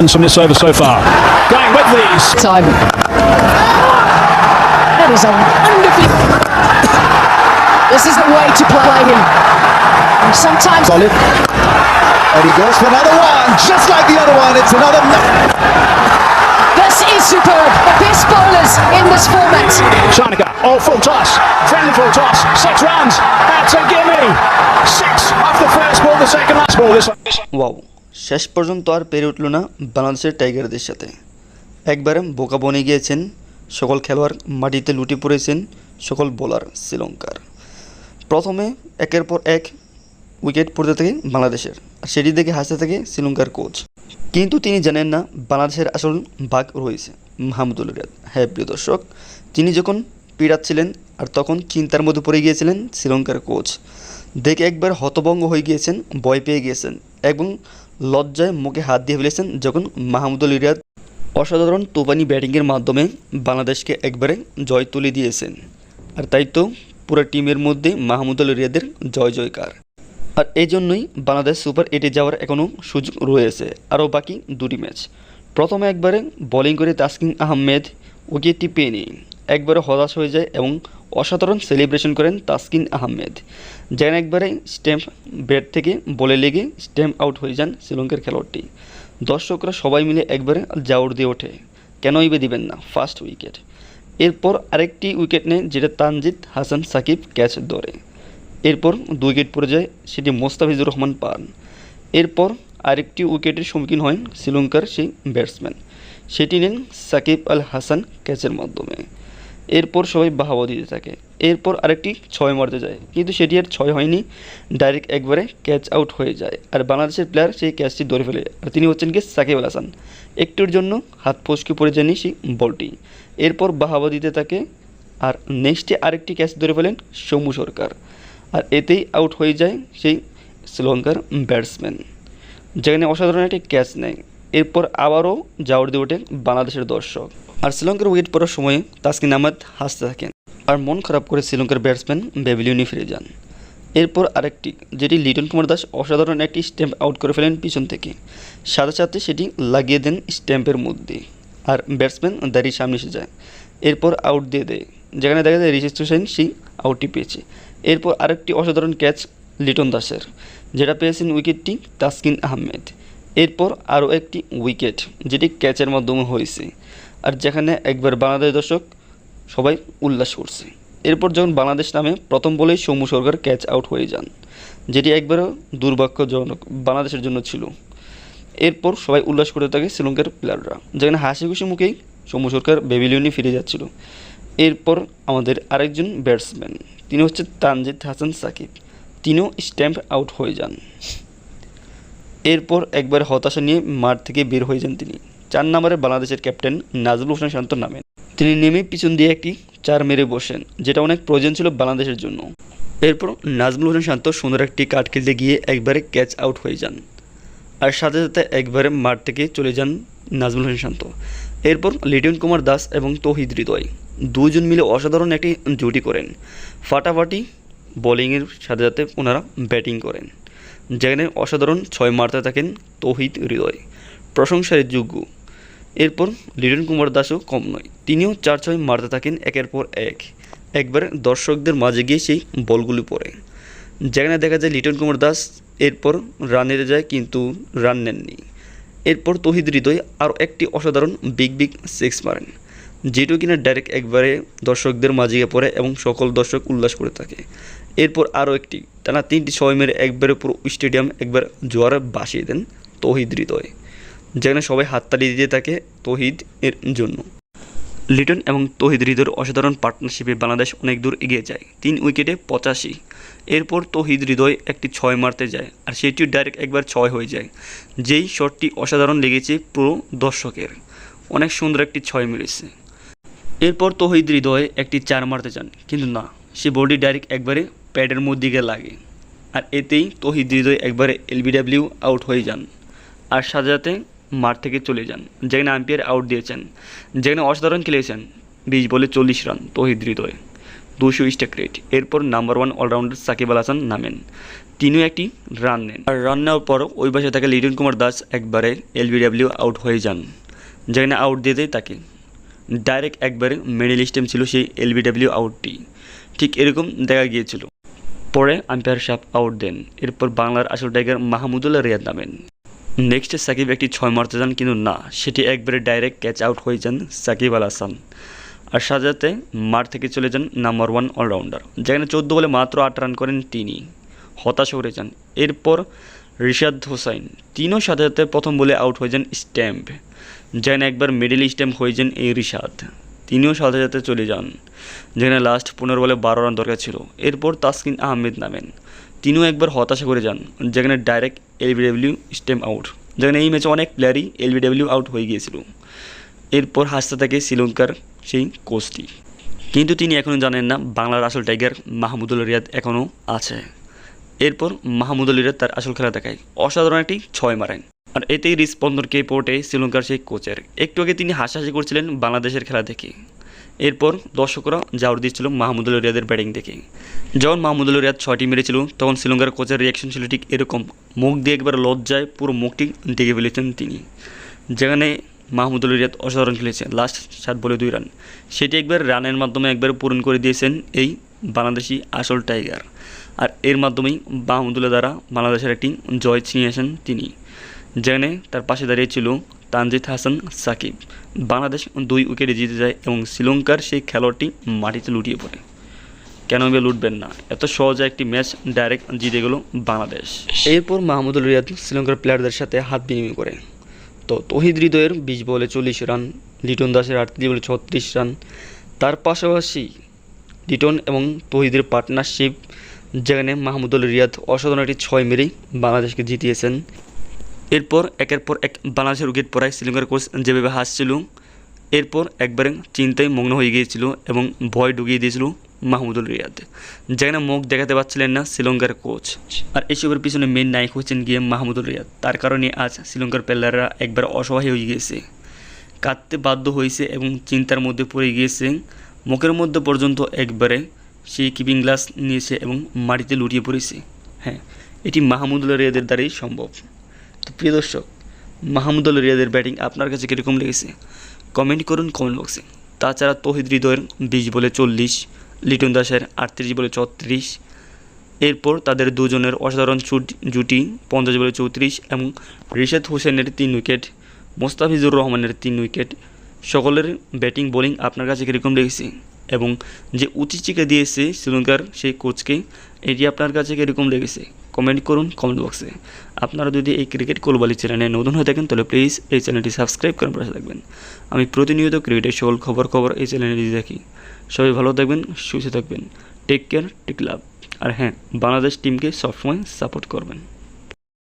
happens from this over so far. Going with these. time. That is a wonderful. This is the way to play him. And sometimes Solid. And he goes for another one, just like the other one. It's another. this is superb. The best bowlers in this format. Chanaka, all oh, full toss. Friendly full toss. Six runs. That's a gimme. Six off the first ball, the second last ball. This one. Wow, শেষ পর্যন্ত আর পেরে উঠল না বাংলাদেশের টাইগারদের সাথে। একবারে বোকা বনে গিয়েছেন, সকল খেলোয়াড় মাটিতে লুটে পড়েছেন, সকল বোলার শ্রীলঙ্কার। প্রথমে একের পর এক উইকেট পড়তে থাকে বাংলাদেশের, আর সেটি দেখে হাসতে থাকে শ্রীলঙ্কার কোচ। কিন্তু তিনি জানেন না বাংলাদেশের আসল ভাগ রয়েছে, মাহমুদুল রিয়াদ হ্যাঁ প্রিয় দর্শক, তিনি যখন পিড়াচ্ছিলেন আর তখন চিন্তার মধ্যে পড়ে গিয়েছিলেন শ্রীলঙ্কার কোচ দেখে একবার হতভঙ্গ হয়ে গিয়েছেন, ভয় পেয়ে গিয়েছেন এবং লজ্জায় মুখে হাত দিয়ে ফেলেছেন যখন মাহমুদুল রিয়াদ অসাধারণ তোফানি ব্যাটিংয়ের মাধ্যমে বাংলাদেশকে একবারে জয় তুলে দিয়েছেন। আর তাই তো পুরো টিমের মধ্যে মাহমুদুল রিয়াদের জয় জয়কার। আর এই জন্যই বাংলাদেশ সুপার এইটে যাওয়ার এখনও সুযোগ রয়েছে। আরও বাকি দুটি ম্যাচ। প্রথমে একবারে বোলিং করে তাসকিন আহমেদ উইকেটটি পেয়ে নিয়ে একবারে হতাশ হয়ে যায় এবং অসাধারণ সেলিব্রেশন করেন তাসকিন আহমেদ। যেন একবারে স্ট্যাম্প ব্যাট থেকে বলে লেগে স্ট্যাম্প আউট হয়ে যান শ্রীলঙ্কার খেলোয়াড়টি। দর্শকরা সবাই মিলে একবারে জাউর দিয়ে ওঠে। কেনই বে দিবেন না ফার্স্ট উইকেট এরপর আরেকটি উইকেট নেয় যেটা তানজিদ হাসান সাকিব ক্যাচ ধরে। এরপর দু উইকেট পড়ে যায় সেটি মোস্তাফিজুর রহমান পান। এরপর আরেকটি উইকেটের সম্মুখীন হন শ্রীলঙ্কার সেই ব্যাটসম্যান সেটি নেন সাকিব আল হাসান ক্যাচের মাধ্যমে। এরপর সবাই বাহাবা দিতে থাকে। এরপর আরেকটি ছয় মারতে যায়। কিন্তু সেটি আর ছয় হয়নি ডাইরেক্ট একবারে ক্যাচ আউট হয়ে যায়। আর বাংলাদেশের প্লেয়ার সেই ক্যাচটি ধরে ফেলে। আর তিনি হচ্ছেন কি, সাকিব আল হাসান। একটুর জন্য হাত ফসকে পড়ে যায়নি সেই বলটি। এরপর বাহাবা দিতে থাকে। আর নেক্সটে আরেকটি ক্যাচ ধরে ফেলেন সৌম্য সরকার। আর এতেই আউট হয়ে যায় সেই শ্রীলঙ্কার ব্যাটসম্যান যেখানে অসাধারণ একটি ক্যাচ নেয়। এরপর আবারও জাউর দিয়ে ওঠে বাংলাদেশের দর্শক। আর শ্রীলঙ্কার উইকেট পড়ার সময় তাসকিন আহমেদ হাসতে থাকেন। আর মন খারাপ করে শ্রীলঙ্কার ব্যাটসম্যান ব্যাবিলিয়নে ফিরে যান। এরপর আরেকটি, যেটি লিটন কুমার দাস অসাধারণ একটি স্ট্যাম্প আউট করে ফেলেন পিছন থেকে। সাথে সাথে সেটি লাগিয়ে দেন স্ট্যাম্পের মধ্যে। আর ব্যাটসম্যান দাঁড়িয়ে সামনে এসে যায়। এরপর আউট দিয়ে দেয়। যেখানে দেখা যায় রিশিস হোসেন সেই আউটটি পেয়েছে। এরপর আরেকটি অসাধারণ ক্যাচ লিটন দাসের, যেটা পেয়েছেন উইকেটটি তাসকিন আহমেদ। এরপর আরও একটি উইকেট যেটি ক্যাচের মাধ্যমে হয়েছে। আর যেখানে একবার বাংলাদেশ দর্শক সবাই উল্লাস করছে। এরপর যখন বাংলাদেশ নামে প্রথম বলেই সৌম্য সরকার ক্যাচ আউট হয়ে যান, যেটি একবারও দুর্ভাগ্যজনক বাংলাদেশের জন্য ছিল। এরপর সবাই উল্লাস করতে থাকে শ্রীলঙ্কার প্লেয়াররা যেখানে হাসি খুশি মুখেই সৌম্য সরকার বেবিলিয়নে ফিরে যাচ্ছিল। এরপর আমাদের আরেকজন ব্যাটসম্যান তিনি হচ্ছে তানজিদ হাসান সাকিব, তিনিও স্ট্যাম্প আউট হয়ে যান। এরপর একবার হতাশা নিয়ে মাঠ থেকে বের হয়ে যান তিনি। চার নম্বরে বাংলাদেশের ক্যাপ্টেন নাজমুল হোসেন শান্ত নামেন তিনি নেমে পিছন দিয়ে একটি চার মেরে বসেন, যেটা অনেক প্রয়োজন ছিল বাংলাদেশের জন্য। এরপর নাজমুল হোসেন শান্ত সুন্দর একটি কাট খেলতে গিয়ে একবারে ক্যাচ আউট হয়ে যান। আর সাথে সাথে একবারে মাঠ থেকে চলে যান নাজমুল হোসেন শান্ত। এরপর লিটন কুমার দাস এবং তৌহিদ হৃদয় দুজন মিলে অসাধারণ একটি জুটি করেন। ফাটাফাটি বোলিংয়ের সাথে সাথে ওনারা ব্যাটিং করেন। যেখানে অসাধারণ ছয় মারতে থাকেন তৌহিদ হৃদয়। প্রশংসার যোগ্য এরপর লিটন কুমার দাসও কম নয়, তিনিও চার ছয় মারতে থাকেন একের পর এক। একবার দর্শকদের মাঝে গিয়ে সেই বলগুলি পড়ে। যেখানে দেখা যায় লিটন কুমার দাস এরপর রান নিতে যায়, কিন্তু রান নেননি। এরপর তহিদ হৃদয় আরও একটি অসাধারণ বিগ বিগ সিক্স মারেন, যেটিও কিনা ডাইরেক্ট একবারে দর্শকদের মাঝে গিয়ে পড়ে এবং সকল দর্শক উল্লাস করে থাকে। এরপর আরও একটি, টানা তিনটি ছয় মেরে একবারে পুরো স্টেডিয়াম একবার জোয়ারে বাসিয়ে দেন তহিদ হৃদয়। যেখানে সবাই হাততালি দিয়ে থাকে তহিদ এর জন্য। লিটন এবং তহিদ হৃদয়ের অসাধারণ পার্টনারশিপে বাংলাদেশ অনেক দূর এগিয়ে যায়। তিন উইকেটে পঁচাশি। এরপর তহিদ হৃদয় একটি ছয় মারতে যায় আর সেটিও ডাইরেক্ট একবার ছয় হয়ে যায়। যেই শটটি অসাধারণ লেগেছে পুরো দর্শকের। অনেক সুন্দর একটি ছয় মেরেছে। এরপর তহিদ হৃদয় একটি চার মারতে চান কিন্তু না, সে বলটি ডাইরেক্ট একবারে প্যাডের মধ্যে গিয়ে লাগে। আর এতেই তহিদ হৃদয় একবারে এলবিডাব্লিউ আউট হয়ে যান। আর সাথে মাঠ থেকে চলে যান, যেখানে আম্পায়ার আউট দিয়েছেন, যেখানে অসাধারণ খেলেছেন বিশ বলে চল্লিশ রান, তহিদ হৃদয়। দুশো স্টেক রেট। এরপর number one allrounder Shakib Al Hasan নামেন। তিনিও একটি রান নেন। আর রান নেওয়ার পর ওই পাশে তাকে লিটন কুমার দাস একবারে এলবিডাব্লিউ আউট হয়ে যান, যেখানে আউট দিয়ে দেয় তাকে। ডাইরেক্ট একবারে মিডিল স্টেম ছিল সেই এলবিডাব্লিউ আউটটি ঠিক এরকম দেখা গিয়েছিল। পরে আম্পায়ার সাপ আউট দেন। এরপর বাংলার আসল টাইগার মাহমুদুল্লাহ রিয়াদ নামেন। নেক্সটে সাকিব একটি ছয় মারতে যান, কিন্তু না, সেটি একবারে ডাইরেক্ট ক্যাচ আউট হয়ে যান সাকিব আল হাসান। আর সাজাতে মাঠ থেকে চলে যান নাম্বার ওয়ান অলরাউন্ডার, যেখানে চোদ্দ বলে মাত্র আট রান করেন তিনি। হতাশ করে যান। এরপর রিশাদ হোসাইন, তিনও সাথে সাথে প্রথম বলে আউট হয়ে যান স্ট্যাম্প, যেখানে একবার মিডিল স্ট্যাম্প হয়ে যান এই রিশাদ। তিনিও সাথে সাথে চলে যান, যেখানে লাস্ট পনেরো বলে বারো রান দরকার ছিল। এরপর তাসকিন আহমেদ নামেন, তিনিও একবার হতাশা করে যান, যেখানে ডাইরেক্ট এলবিডব্লিউ স্টেম আউট যেখানে এই ম্যাচে অনেক প্লেয়ারই এলবিডব্লিউ আউট হয়ে গিয়েছিল। এরপর হাসতে থাকে শ্রীলঙ্কার সেই কোচটি কিন্তু তিনি এখনও জানেন না বাংলার আসল টাইগার মাহমুদুল রিয়াদ এখনও আছে। এরপর মাহমুদুল রিয়াদ তার আসল খেলা দেখায়। অসাধারণ একটি ছয় মারেন। আর এতেই রিসপন্দরকে পোর্টে শ্রীলঙ্কার সেই কোচের একটু আগে তিনি হাসাহাসি করছিলেন বাংলাদেশের খেলা দেখে। এরপর দর্শকরা জাউর দিচ্ছিল মাহমুদুল রিয়াদের ব্যাটিং দেখে। যখন মাহমুদুল রিয়াদ ছয়টি মেরেছিল, তখন শ্রীলঙ্কার কোচের রিয়াকশন ছিল ঠিক এরকম। মুখ দিয়ে একবার লজ্জায় পুরো মুখটি ডেকে ফেলেছেন তিনি। যেখানে মাহমুদুল রিয়াদ অসাধারণ খেলেছে লাস্ট সাত বলে দুই রান সেটি একবার রানের মাধ্যমে একবার পূরণ করে দিয়েছেন এই বাংলাদেশি আসল টাইগার আর এর মাধ্যমেই মাহমুদুল্লাহ দ্বারা বাংলাদেশের একটি জয় ছিনিয়েছেন তিনি। যেখানে তার পাশে দাঁড়িয়েছিল তানজিদ হাসান, সাকিব। বাংলাদেশ দুই উইকেটে জিতে যায় এবং শ্রীলঙ্কার সেই খেলোয়াড়টি মাটিতে লুটিয়ে পড়ে। কেন এবার লুটবেন না? এত সহজে একটি ম্যাচ ডাইরেক্ট জিতে গেল বাংলাদেশ। এরপর মাহমুদুল রিয়াদ শ্রীলঙ্কার প্লেয়ারদের সাথে হাত বিনিময় করে। তো তহিদ হৃদয়ের বিশ বলে চল্লিশ রান, লিটন দাসের আটত্রিশ বলে ছত্রিশ রান। তার পাশাপাশি লিটন এবং তহিদের পার্টনারশিপ, যেখানে মাহমুদুল রিয়াদ অসাধারণ একটি ছয় মেরেই বাংলাদেশকে জিতিয়েছেন। এরপর একের পর এক বাংলাদেশের উইকেট পড়ায় শ্রীলঙ্কার কোচ যেভাবে হাসছিল। এরপর একবারে চিন্তায় মগ্ন হয়ে গিয়েছিল এবং ভয় ঢুকিয়ে দিয়েছিল মাহমুদুল রিয়াদ। যেখানে মুখ দেখাতে পারছিলেন না শ্রীলঙ্কার কোচ আর এসবের পিছনে মেন নায়ক হচ্ছেন গিয়ে মাহমুদুল রিয়াদ। তার কারণে আজ শ্রীলঙ্কার প্লেয়াররা একবার অসহায় হয়ে গিয়েছে। কাঁদতে বাধ্য হয়েছে এবং চিন্তার মধ্যে পড়ে গিয়েছে। মুখের মধ্যে পর্যন্ত একবারে সেই কিপিং গ্লাস নিয়েছে এবং মাটিতে লুটিয়ে পড়েছে। হ্যাঁ এটি মাহমুদুল রিয়াদের দ্বারাই সম্ভব। তো প্রিয় দর্শক, মাহমুদুল রিয়াদের ব্যাটিং আপনার কাছে কীরকম লেগেছে? কমেন্ট করুন কমেন্ট বক্সে। তাছাড়া তহিদ হৃদয়ের বিশ বলে চল্লিশ, লিটন দাসের আটত্রিশ বলে ছত্রিশ, এরপর তাদের দুজনের অসাধারণ জুটি পঞ্চাশ বলে চৌত্রিশ এবং রিশাদ হোসেনের তিন উইকেট, মোস্তাফিজুর রহমানের তিন উইকেট, সকলের ব্যাটিং, বোলিং আপনার কাছে কীরকম লেগেছে? এবং যে উচিচিকা দিয়েছে শ্রীলঙ্কার সেই কোচকে, এটি আপনার কাছে কীরকম লেগেছে? কমেন্ট করুন কমেন্ট বক্সে আপনারা যদি এই ক্রিকেট কোলবালি চ্যানেলে নতুন হয়ে থাকেন, তাহলে প্লিজ এই চ্যানেলটি সাবস্ক্রাইব করে পাশে থাকবেন। আমি প্রতিনিয়ত ক্রিকেটের সকল খবর খবর এই চ্যানেলে দিয়ে দেখি সবাই ভালো থাকবেন, সুস্থ থাকবেন। টেক কেয়ার টেক লাভ আর হ্যাঁ বাংলাদেশ টিমকে সবসময় সাপোর্ট করবেন।